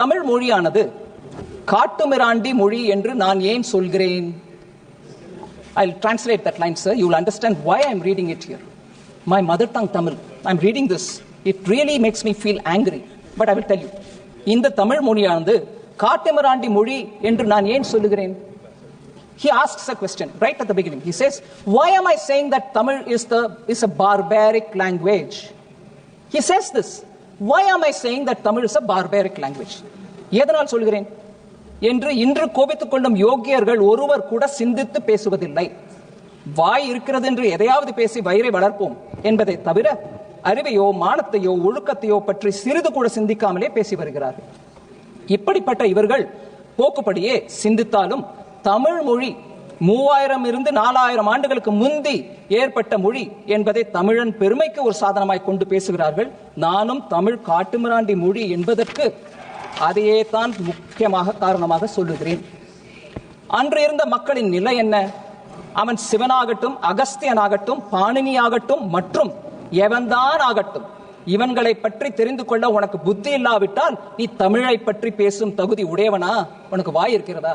தமிழ் மொழியானது காட்டுமிராண்டி மொழி என்று நான் ஏன் சொல்கிறேன் I'll translate that line, sir. You'll understand why I'm reading it here. My mother tongue Tamil. I'm reading this. It really makes me feel angry. But I will tell you. இந்த தமிழ் மொழியானது காட்டுமிராண்டி மொழி என்று நான் ஏன் சொல்லுகிறேன் He asks a question right at the beginning. He says, Why am I saying that Tamil is, the, is a barbaric language? He says this. Why am I saying that Tamil is a barbaric language எதனால் சொல்கிறேன்? என்று இன்று கோபித்துக் கொள்ளும் யோகியர்கள் ஒருவர் கூட சிந்தித்து பேசுவதில்லை. வாய் இருக்கிறது என்று எதையாவது பேசி வயிறை வளர்ப்போம் என்பதை தவிர அறிவையோ மானத்தையோ ஒழுக்கத்தையோ பற்றி சிறிது கூட சிந்திக்காமலே பேசி வருகிறார்கள். இப்படிப்பட்ட இவர்கள் போக்குப்படியே சிந்தித்தாலும் தமிழ் மொழி மூவாயிரம் இருந்து நாலாயிரம் ஆண்டுகளுக்கு முந்தி ஏற்பட்ட மொழி என்பதை தமிழன் பெருமைக்கு ஒரு சாதனமாய் கொண்டு பேசுகிறார்கள். நானும் தமிழ் காட்டுமிராண்டி மொழி என்பதற்கு அதையே தான் முக்கியமாக காரணமாக சொல்லுகிறேன். அன்று இருந்த மக்களின் நிலை என்ன? அவன் சிவனாகட்டும் அகஸ்தியனாகட்டும் பாணினியாகட்டும் மற்றும் எவன்தான் ஆகட்டும் இவன்களை பற்றி தெரிந்து கொள்ள உனக்கு புத்தி இல்லாவிட்டால் நீ தமிழை பற்றி பேசும் தகுதி உடையவனா? உனக்கு வாய் இருக்கிறதா?